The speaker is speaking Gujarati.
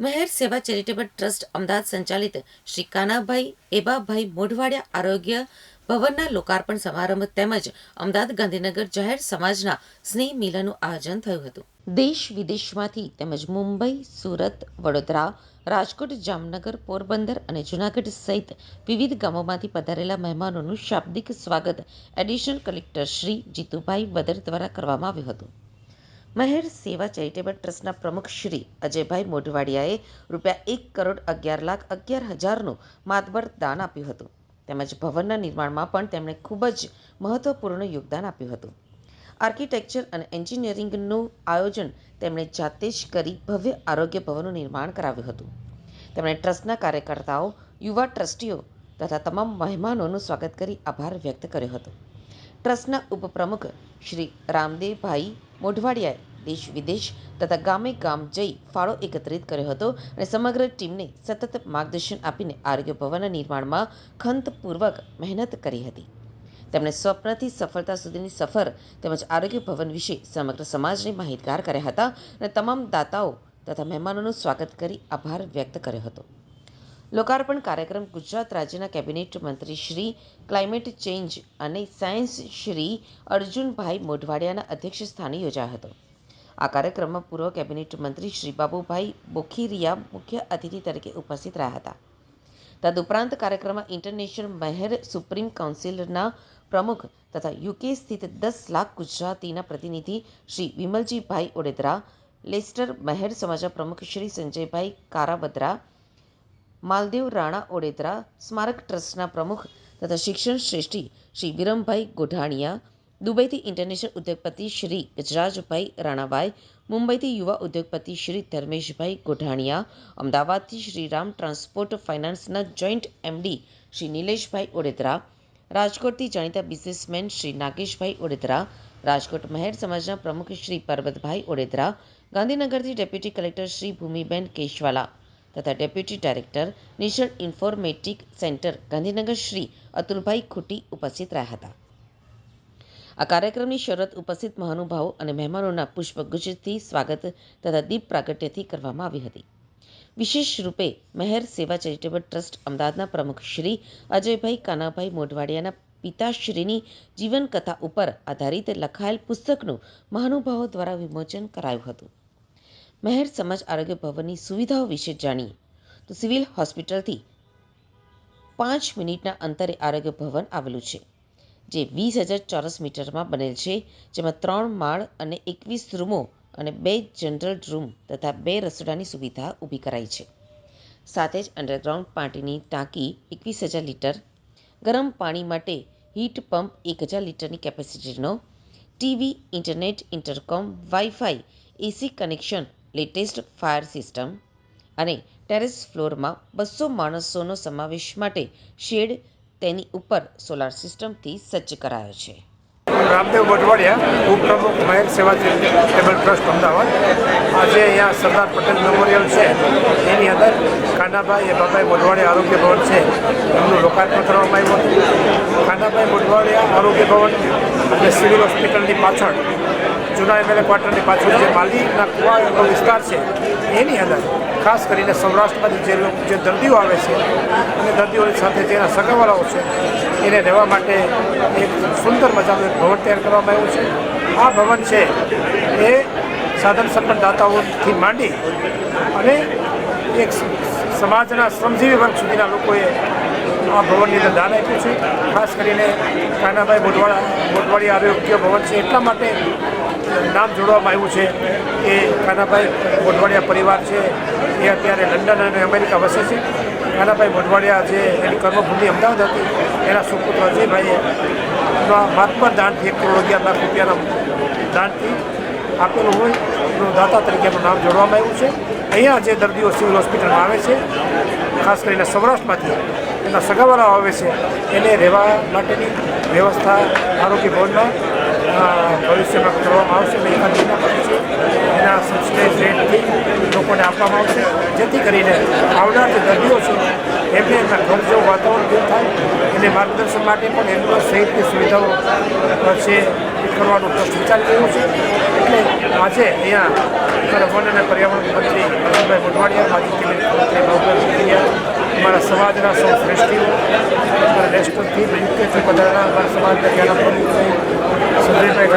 મહેર સેવા ચેરિટેબલ ટ્રસ્ટ અમદાવાદ સંચાલિત શ્રી કાનાભાઈ એબાભાઈ મોઢવાડિયા આરોગ્ય ભવનના લોકાર્પણ સમારંભ તેમજ અમદાવાદ ગાંધીનગર જાહેર સમાજના સ્નેહ મિલનનું આયોજન થયું હતું. દેશ વિદેશમાંથી તેમજ મુંબઈ, સુરત, વડોદરા, રાજકોટ, જામનગર, પોરબંદર અને જૂનાગઢ સહિત વિવિધ ગામોમાંથી પધારેલા મહેમાનોનું શાબ્દિક સ્વાગત એડિશનલ કલેક્ટર શ્રી જીતુભાઈ વદર દ્વારા કરવામાં આવ્યું હતું. મહેર સેવા ચેરિટેબલ ટ્રસ્ટના પ્રમુખ શ્રી અજયભાઈ મોઢવાડિયાએ રૂપિયા એક કરોડ અગિયાર લાખ અગિયાર હજારનું માતબર દાન આપ્યું હતું. તેમજ ભવનના નિર્માણમાં પણ તેમણે ખૂબ જ મહત્વપૂર્ણ યોગદાન આપ્યું હતું. આર્કિટેક્ચર અને એન્જિનિયરિંગનું આયોજન તેમણે જાતે જ કરી ભવ્ય આરોગ્ય ભવનનું નિર્માણ કરાવ્યું હતું. તેમણે ટ્રસ્ટના કાર્યકર્તાઓ, યુવા ટ્રસ્ટીઓ તથા તમામ મહેમાનોનું સ્વાગત કરી આભાર વ્યક્ત કર્યો હતો. ટ્રસ્ટના ઉપપ્રમુખ શ્રી રામદેવભાઈ મોઢવાડિયાએ દેશ વિદેશ તથા ગામે ગામ જઈ ફાળો એકત્રિત કર્યો હતો અને સમગ્ર ટીમને સતત માર્ગદર્શન આપીને આરોગ્ય ભવનના નિર્માણમાં ખંતપૂર્વક મહેનત કરી હતી. તેમણે સ્વપ્નથી સફળતા સુધીની સફર તેમજ આરોગ્ય ભવન વિશે સમગ્ર સમાજને માહિતગાર કર્યા હતા અને તમામ દાતાઓ તથા મહેમાનોનું સ્વાગત કરી આભાર વ્યક્ત કર્યો હતો. લોકાર્પણ કાર્યક્રમ ગુજરાત રાજ્યના કેબિનેટ મંત્રી શ્રી ક્લાઇમેટ ચેન્જ અને સાયન્સ શ્રી અર્જુનભાઈ મોઢવાડિયાના અધ્યક્ષ સ્થાને યોજાયો હતો. આ કાર્યક્રમમાં પૂર્વ કેબિનેટ મંત્રી શ્રી બાબુભાઈ બોખીરિયા મુખ્ય અતિથિ તરીકે ઉપસ્થિત રહ્યા હતા. તદુપરાંત કાર્યક્રમમાં ઇન્ટરનેશનલ મહેર સુપ્રીમ કાઉન્સિલના પ્રમુખ તથા યુકે સ્થિત દસ લાખ ગુજરાતીના પ્રતિનિધિ શ્રી વિમલજીભાઈ ઓડેદરા, લેસ્ટર મહેર સમાજના પ્રમુખ શ્રી સંજયભાઈ કારાવદ્રા માલદેવ રાણા ઓડેદરા સ્મારક ટ્રસ્ટના પ્રમુખ તથા શિક્ષણ શ્રેષ્ઠી શ્રી વિરમભાઈ ગોઢાણીયા, દુબઈથી ઇન્ટરનેશનલ ઉદ્યોગપતિ શ્રી ગજરાજભાઈ રાણાભાઈ મુંબઈથી યુવા ઉદ્યોગપતિ શ્રી ધર્મેશભાઈ ગોઢાણીયા, અમદાવાદથી શ્રી રામ ટ્રાન્સપોર્ટ ફાઇનાન્સના જોઈન્ટ એમડી શ્રી નિલેશભાઈ ઓડેદરા, રાજકોટથી જાણીતા બિઝનેસમેન શ્રી નાગેશભાઈ ઓડેદરા, રાજકોટ મહેર સમાજના પ્રમુખ શ્રી પરબતભાઈ ઓડેદરા, ગાંધીનગરથી ડેપ્યુટી કલેક્ટર શ્રી ભૂમિબેન કેશવાલા તથા deputy director national informatic centre Gandhinagar Shri Atulbhai Khuti ઉપસ્થિત રહ્યા હતા. આ કાર્યક્રમની શરૂઆત ઉપસ્થિત મહાનુભાવો અને મહેમાનોના પુષ્પગુચ્છથી સ્વાગત તથા દીપ પ્રાગટ્યથી કરવામાં આવી હતી. વિશેષ રૂપે મહેર સેવા ચેરિટેબલ ટ્રસ્ટ અમદાવાદના પ્રમુખ શ્રી અજયભાઈ કાનાભાઈ મોઢવાડિયાના પિતાશ્રીની જીવનકથા ઉપર આધારિત લખાયેલ પુસ્તકનું મહાનુભાવો દ્વારા વિમોચન કરાયું હતું. મહેર સમાજ આરોગ્ય ભવનની સુવિધાઓ વિશે જાણીએ. તો સિવિલ હોસ્પિટલથી પાંચ મિનિટના અંતરે આરોગ્ય ભવન આવેલું છે, જે વીસ હજાર ચોરસ મીટરમાં બનેલ છે, જેમાં ત્રણ માળ અને એકવીસ રૂમો અને બે જનરલ રૂમ તથા બે રસોડાની સુવિધા ઊભી કરાઈ છે. સાથે જ અંડરગ્રાઉન્ડ પાણીની ટાંકી એકવીસ હજાર લીટર, ગરમ પાણી માટે હીટ પંપ એક હજાર લીટરની કેપેસિટીનો, TV, internet, intercom, wifi, AC connection latest fire system અને ટેરેસ ફ્લોરમાં બસો માણસોનો સમાવેશ માટે શેડ તેની ઉપર સોલાર સિસ્ટમથી સજ્જ કરાયો છે. રામદેવ મોઢવાડિયા, ઉપપ્રમુખ મહેક સેવા ટેબલ ટ્રસ્ટ, અમદાવાદ. આજે અહીંયા સરદાર પટેલ મેમોરિયલ છે. એની અંદર કાનાભાઈ એ બાબાઈ મોઢવાડિયા આરોગ્ય ભવન છે. એમનું લોકાર્પણ કરવામાં આવ્યું હતું. કાનાભાઈ મોઢવાડિયા આરોગ્ય ભવન અને સિવિલ હોસ્પિટલની પાછળ જૂના એમએલએ ક્વાર્ટરની પાછળ જે માલીના કુવાનો વિસ્તાર છે, એની અંદર ખાસ કરીને સૌરાષ્ટ્રમાંથી જે લોકો, જે દર્દીઓ આવે છે, અને દર્દીઓની સાથે જેના સગાવાળાઓ છે, એને રહેવા માટે એક સુંદર મજાનું એક ભવન તૈયાર કરવામાં આવ્યું છે. આ ભવન છે એ સાધન સંપન્ન દાતાઓથી માંડી અને એક સમાજના શ્રમજીવી વર્ગ સુધીના લોકોએ આ ભવનની અંદર દાન આપ્યું છે. ખાસ કરીને કાનાભાઈ મોઢવાડા મોઢવાડી આરોગ્ય ભવન છે. એટલા માટે નામ જોડવામાં આવ્યું છે કે કાનાભાઈ મોઢવાડિયા પરિવાર છે. એ અત્યારે લંડન અને અમેરિકા વસે છે. કાનાભાઈ મોઢવાડિયા જે એની કર્મભૂમિ અમદાવાદ હતી, એના સુપુત્ર અજયભાઈએ મહાત્મા દાનથી એક કરોડ અગિયાર લાખ રૂપિયાના દાનથી આપેલું હોય, એનું દાતા તરીકે એનું નામ જોડવામાં આવ્યું છે. અહીંયા જે દર્દીઓ સિવિલ હોસ્પિટલમાં આવે છે, ખાસ કરીને સૌરાષ્ટ્રમાંથી એના સગાવાળાઓ આવે છે, એને રહેવા માટેની વ્યવસ્થા આરોગ્ય ભવનમાં ભવિષ્યમાં કરવામાં આવશે. અને એના મહિના પછી એના સબસિડાઇઝ રેટથી લોકોને આપવામાં આવશે. જેથી કરીને આવનાર જે દર્દીઓ છે, એમને એમના ઘર જેવું વાતાવરણ દૂર થાય. એને માર્ગદર્શન માટે પણ એમ્બ્યુલન્સ સહિતની સુવિધાઓ છે કરવાનું વિચારી રહ્યું છે. એટલે આજે અહીંયા વન અને પર્યાવરણ મંત્રી અરવિંદભાઈ મોઢવાડિયા માજી બાબુભાઈ મોઢવાડિયા અમારા સમાજના સૌ શ્રેષ્ઠીઓ અમારા ટીમ યુકેથી પધારેલા અમારા સમાજના ત્યાંના પ્રમુખ સુધીરભાઈ